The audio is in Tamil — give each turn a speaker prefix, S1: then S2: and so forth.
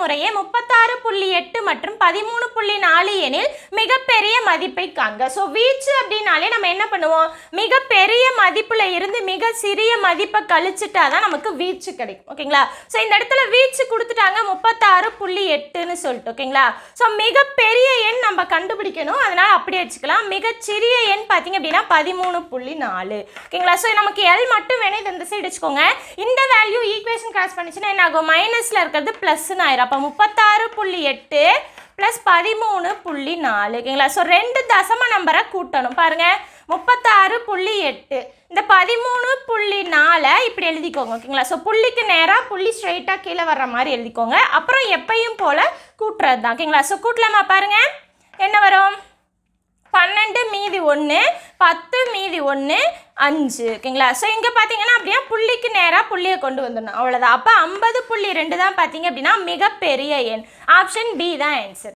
S1: முறையே முப்பத்தாறு புள்ளி எட்டு மற்றும் பதிமூணு புள்ளி நாலு எனில் மிகப்பெரிய மதிப்பை காண்க. ஸோ வீச்சு அப்படின்னாலே நம்ம என்ன பண்ணுவோம்? மிகப்பெரிய மதிப்புல இருந்து மிக சிறிய மதிப்பை கழிச்சுட்டா தான் நமக்கு வீச்சு கிடைக்கும். ஓகேங்களா ஸோ இந்த இடத்துல வீச்சு கொடுத்துட்டாங்க முப்பத்தாறு புள்ளி எட்டுன்னு சொல்லிட்டு ஓகேங்களா ஸோ மிகப்பெரிய எண் நம்ம கண்டுபிடிக்கணும். அதனால அப்படியே வச்சுக்கலாம். மிகச்சிறிய எண் பார்த்தீங்க அப்படின்னா பதிமூணு புள்ளி நாலு. ஓகேங்களா ஸோ நமக்கு எல் மட்டும் வேணும். இது இந்த சைடு வச்சுக்கோங்க. இந்த வேல்யூ ஈக்குவேஷன் கிராஸ் பண்ணிச்சுன்னா என்ன ஆகும்? மைனஸில் இருக்கிறது ப்ளஸ்ன்னு ஆயிரும். அப்போ முப்பத்தாறு புள்ளி எட்டு ப்ளஸ் பதிமூணு புள்ளி நாலு ஓகேங்களா? ஸோ ரெண்டு தசம நம்பரை கூட்டணும். பாருங்கள் முப்பத்தாறு புள்ளி எட்டு. இந்த பதிமூணு புள்ளி நாலை இப்படி எழுதிக்கோங்க ஓகேங்களா? ஸோ புள்ளிக்கு நேராக புள்ளி ஸ்ட்ரைட்டாக கீழே வர்ற மாதிரி எழுதிக்கோங்க. அப்புறம் எப்பையும் போல் கூட்டுறது தான் ஓகேங்களா? ஸோ கூட்டலாமா? பாருங்கள் என்ன வரும்? பன்னெண்டு மீதி ஒன்று பத்து மீதி ஒன்று அஞ்சு ஓகேங்களா? ஸோ இங்கே பார்த்தீங்கன்னா அப்படியே புள்ளிக்கு நேராக புள்ளியை கொண்டு வந்துடணும். அவ்வளோதான் அப்போ ஐம்பது புள்ளி ரெண்டு தான் பார்த்தீங்க அப்படின்னா மிகப்பெரிய எண். ஆப்ஷன் பி தான் ஆன்சர்